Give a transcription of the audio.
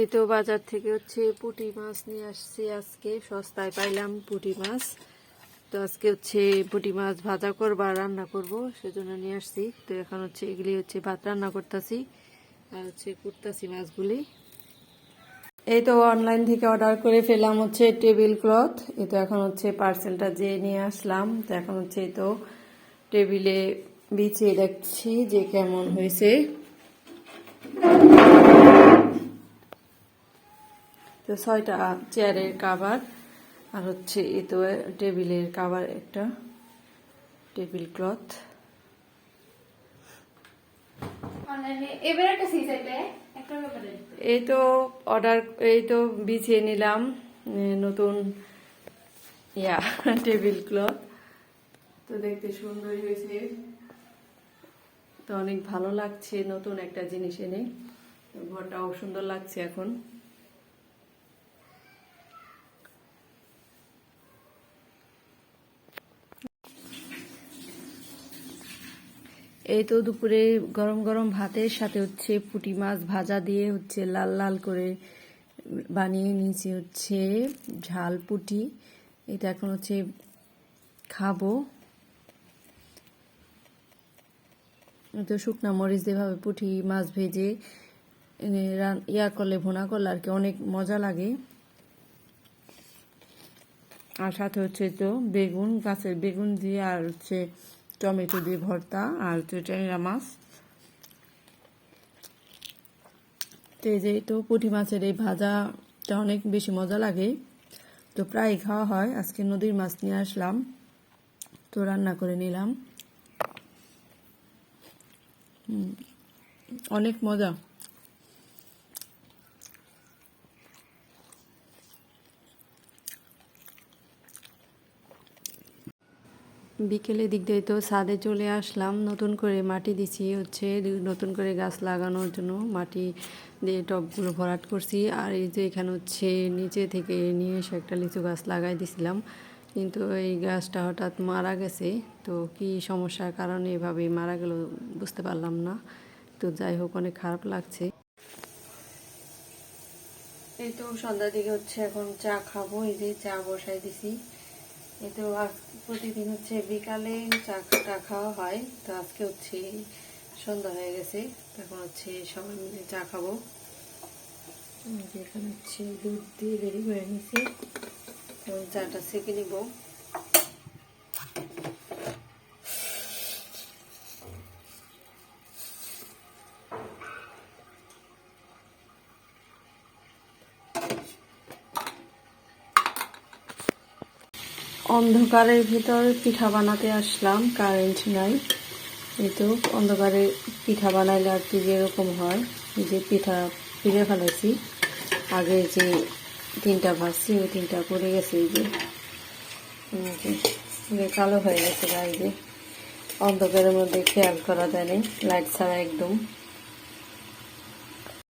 এই তো বাজার থেকে হচ্ছে পুঁটি মাছ নিয়ে আসছি আজকে। সস্তায় পাইলাম পুঁটি মাছ। তো আজকে হচ্ছে পুঁটি মাছ ভাজা করব আর রান্না করব, সেজন্য নিয়ে আসছি। তো এখন হচ্ছে এগুলি হচ্ছে ভাত রান্না করতেছি আর হচ্ছে কুটতাছি মাছগুলি। এই তো অনলাইন থেকে অর্ডার করে ফেলাম হচ্ছে টেবিল ক্লথ এই তো এখন হচ্ছে পার্সেলটা যে নিয়ে আসলাম। তো এখন হচ্ছে এই তো টেবিলে বিছিয়ে দেখছি যে কেমন হয়েছে। তো ছয়টা চেয়ারের কাভার আর হচ্ছে এ তো টেবিলের কাভার একটা টেবিল ক্লথ। এই তো অর্ডার এই তো বিছিয়ে নিলাম নতুন ইয়া টেবিল ক্লথ। তো দেখতে সুন্দরই হয়েছে। তো অনেক ভালো লাগছে নতুন একটা জিনিস এনে। ঘরটাও সুন্দর লাগছে এখন। এই তো দুপুরে গরম গরম ভাতের সাথে হচ্ছে পুঁটি মাছ ভাজা দিয়ে হচ্ছে লাল লাল করে বানিয়ে নিয়েছি হচ্ছে ঝাল পুটি। এটা এখন হচ্ছে খাব। তো শুকনা মরিচ যেভাবে পুঁটি মাছ ভেজে ইয়া করলে, ভোনা করলে আর কি অনেক মজা লাগে। আর সাথে হচ্ছে তো বেগুন, গাছের বেগুন দিয়ে আর হচ্ছে টমেটো দিয়ে ভর্তা আর ট্যাংরা মাছ। তো এই যে তো পুঁটি মাছের এই ভাজাটা অনেক বেশি মজা লাগে। তো প্রায় খাওয়া হয়। আজকে নদীর মাছ নিয়ে আসলাম। তো রান্না করে নিলাম। অনেক মজা। বিকেলের দিক দিয়ে তো ছাদে চলে আসলাম। নতুন করে মাটি দিছি হচ্ছে, নতুন করে গাছ লাগানোর জন্য মাটি দিয়ে টবগুলো ভরাট করছি। আর এই যে এখানে হচ্ছে নিচে থেকে নিয়ে এসে একটা লিচু গাছ লাগাই দিছিলাম। কিন্তু এই গাছটা হঠাৎ মারা গেছে। তো কি সমস্যার কারণে এভাবে মারা গেল বুঝতে পারলাম না। তো যাই হোক, অনেক খারাপ লাগছে। এই তো সন্ধ্যার দিকে হচ্ছে এখন চা খাব। এই যে চা বসাই দিছি। এই তো আজ- প্রতিদিন হচ্ছে বিকালে চা টা খাওয়া হয়। তো আজকে হচ্ছে সন্ধ্যা হয়ে গেছে। তখন হচ্ছে সবাই মিলে চা খাব। এখানে হচ্ছে দুধ দিয়ে রেডি করে নিছি তো চাটা সেকে নিব। অন্ধকারের ভিতর পিঠা বানাতে আসলাম কারেন্ট নাই। এই তো অন্ধকারে পিঠা বানাইলে আর কি যেরকম হয় যে পিঠা পিড়ে ফেলেছি আগে যে তিনটা ভাজছি, ওই তিনটা পড়ে গেছে এই যে। কালো হয়ে গেছে এই যে। অন্ধকারের মধ্যে খেয়াল করা যায়নি লাইট ছাড়া একদম।